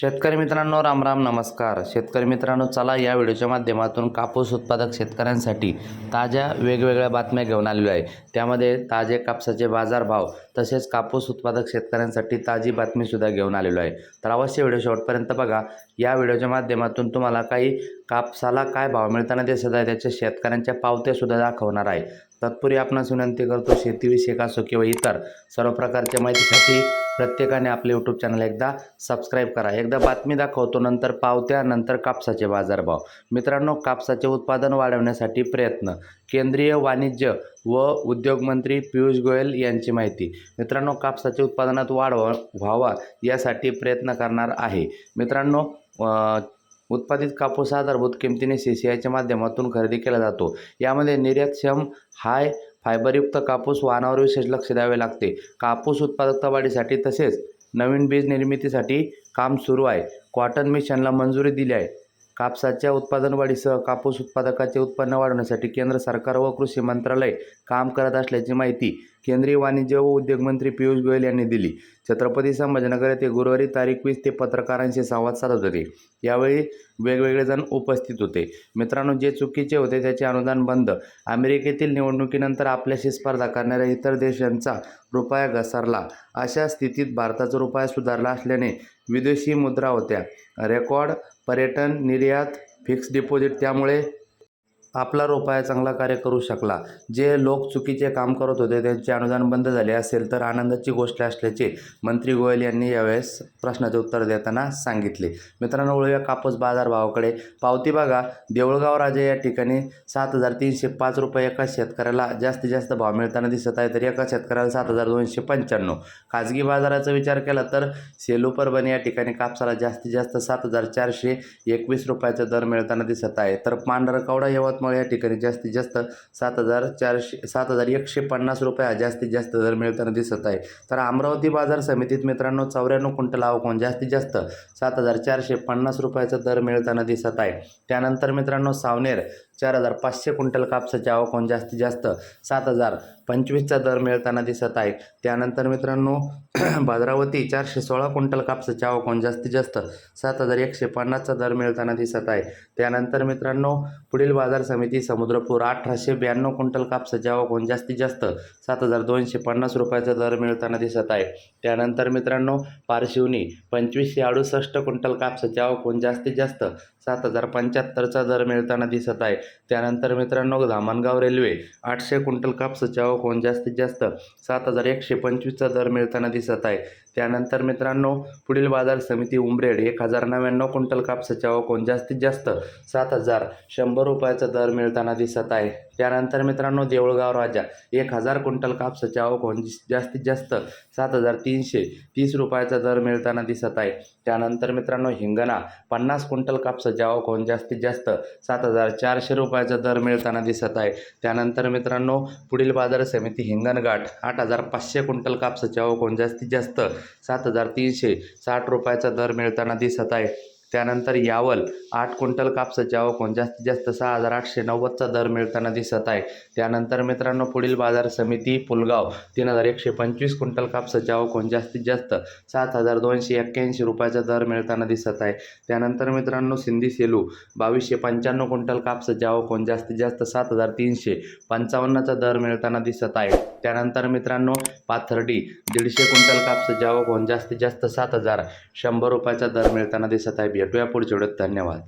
शेतकरी मित्रांनो रामराम नमस्कार. शेतकरी मित्रांनो चला या व्हिडिओच्या माध्यमातून कापूस उत्पादक शेतकऱ्यांसाठी ताज्या वेगवेगळ्या बातम्या घेऊन आलेल्या आहे. त्यामध्ये ताजे कापसाचे बाजारभाव तसेच कापूस उत्पादक शेतकऱ्यांसाठी ताजी बातमीसुद्धा घेऊन आलेलो आहे. तर अवश्य व्हिडिओ शेवटपर्यंत बघा. या व्हिडिओच्या माध्यमातून तुम्हाला काही कापसाला काय भाव मिळताना दिसत आहे त्याच्या शेतकऱ्यांच्या पावत्यासुद्धा दाखवणार आहे. तत्पूर्वी आपणास विनंती करतो शेतीविषयक असो किंवा इतर सर्व प्रकारच्या माहितीसाठी प्रत्येकाने आपले यूट्यूब चॅनल एकदा सबस्क्राईब करा. एकदा बातमी दाखवतो नंतर पावत्या नंतर कापसाचे बाजारभाव. मित्रांनो कापसाचे उत्पादन वाढवण्यासाठी प्रयत्न. केंद्रीय वाणिज्य व उद्योग मंत्री पियुष गोयल यांची माहिती. मित्रांनो कापसाच्या उत्पादनात वाढ व्हा- व्हावा यासाठी प्रयत्न करणार आहे. मित्रांनो उत्पादित कापूस आधारभूत किमतीने सी सी आयच्या माध्यमातून खरेदी केला जातो. यामध्ये निर्यातक्षम हाय फायबरयुक्त कापूस वाहनावर विशेष लक्ष द्यावे लागते. कापूस उत्पादकता वाढीसाठी तसेच नवीन बीज निर्मितीसाठी काम सुरू आहे. कॉटन मिशनला मंजुरी दिली आहे. कापसाच्या उत्पादन वाढीसह कापूस उत्पादकाचे उत्पन्न वाढवण्यासाठी केंद्र सरकार व कृषी मंत्रालय काम करत असल्याची माहिती केंद्रीय वाणिज्य व उद्योग मंत्री पियुष गोयल यांनी दिली. छत्रपती संभाजीनगर येथे गुरुवारी तारीख वीस ते पत्रकारांशी संवाद साधत होते. यावेळी वेगवेगळे जण उपस्थित होते. मित्रांनो जे चुकीचे होते त्याचे अनुदान बंद. अमेरिकेतील निवडणुकीनंतर आपल्याशी स्पर्धा करणाऱ्या इतर देशांचा रुपया घसरला. अशा स्थितीत भारताचा रुपया सुधारला असल्याने विदेशी मुद्रा होत्या. रेकॉर्ड पर्यटन निर्यात फिक्स डिपॉझिट त्यामुळे आपला रुपया चांगला कार्य करू शकला. जे लोक चुकीचे काम करत होते त्यांचे अनुदान बंद झाले असेल तर आनंदाची गोष्ट असल्याचे मंत्री गोयल यांनी यावेळेस प्रश्नाचे उत्तर देताना सांगितले. मित्रांनो वळूया कापूस बाजारभावाकडे पावती बघा देऊळगाव राजा या ठिकाणी सात हजार तीनशे पाच रुपये एका शेतकऱ्याला जास्तीत जास्त भाव मिळताना दिसत आहे तर एका शेतकऱ्याला सात हजार दोनशे पंच्याण्णव. खाजगी बाजाराचा विचार केला तर सेलू परभणी या ठिकाणी कापसाला जास्तीत जास्त सात हजार चारशे एकवीस रुपयाचा दर मिळताना दिसत आहे. तर पांढरकवडा यवतमाळ या ठिकाणी जास्तीत जास्त सात हजार चारशे सात हजार एकशे पन्नास रुपये हा जास्तीत जास्त दर मिळताना दिसत आहे. तर अमरावती बाजार समितीत मित्रांनो चौऱ्याण्णव क्विंटल आवकून जास्तीत जास्त सात हजार चारशे पन्नास रुपयाचा दर मिळताना दिसत आहे. त्यानंतर मित्रांनो सावनेर चार हजार पाचशे क्विंटल कापसाचे आवकून जास्तीत जास्त सात हजार पंचवीसचा दर मिळताना दिसत आहे त्यानंतर मित्रांनो भद्रावती चारशे सोळा क्विंटल कापसाचे आवकून जास्तीत जास्त सात हजार एकशे पन्नासचा दर मिळताना दिसत आहे. त्यानंतर मित्रांनो पुढील बाजार समिती समुद्रपूर अठराशे ब्याण्णव क्विंटल कापसाचे आवकून जास्तीत जास्त सात हजार दोनशे पन्नास रुपयाचा दर मिळताना दिसत आहे. त्यानंतर मित्रांनो पारशिवनी पंचवीसशे अडुसष्ट क्विंटल कापसाचे आवकून जास्तीत जास्त सात हजार पंच्याहत्तरचा दर मिळताना दिसत आहे. त्यानंतर मित्रांनो धामणगाव रेल्वे आठशे क्विंटल कापसाचे होऊन जास्तीत जास्त सात हजार एकशे पंचवीसचा दर मिळताना दिसत आहे. त्यानंतर मित्रांनो पुढील बाजार समिती उमरेड एक हजार नव्याण्णव क्विंटल कापसाच्या आवकून जास्तीत जास्त सात हजार शंभर रुपयाचा दर मिळताना दिसत आहे. त्यानंतर मित्रांनो देऊळगाव राजा एक हजार क्विंटल कापसाच्या आवकून जास्तीत जास्त सात हजार तीनशे तीस रुपयाचा दर मिळताना दिसत आहे. त्यानंतर मित्रांनो हिंगणा पन्नास क्विंटल कापसाच्या आवकून जास्तीत जास्त सात हजार चारशे रुपयाचा दर मिळताना दिसत आहे. त्यानंतर मित्रांनो पुढील बाजार समिती हिंगणघाट आठ हजार पाचशे क्विंटल कापसाच्या आवकून जास्तीत जास्त सात हजार तीनशे साठ रुपयाचा दर मिळताना दिसत आहे. त्यानंतर यावल आठ क्विंटल कापसाचे आवकून जास्तीत जास्त सहा हजार आठशे नव्वदचा दर मिळताना दिसत आहे. त्यानंतर मित्रांनो पुढील बाजार समिती पुलगाव तीन हजार एकशे पंचवीस क्विंटल कापसाचे आवकून जास्तीत जास्त सात हजार दोनशे एक्क्याऐंशी रुपयाचा दर मिळताना दिसत आहे. त्यानंतर मित्रांनो सिंधी सेलू बावीसशे पंच्याण्णव क्विंटल कापसाचे आवकून जास्तीत जास्त सात हजार तीनशे पंचावन्नचा दर मिळताना दिसत आहे. त्यानंतर मित्रांनो पाथर्डी. दीडशे क्विंटल कापसाचे होऊन जास्तीत जास्त सात हजार. शंभर रुपयाचा दर मिळताना दिसत आहे. भेटूया पुढच्या वेळेत. धन्यवाद.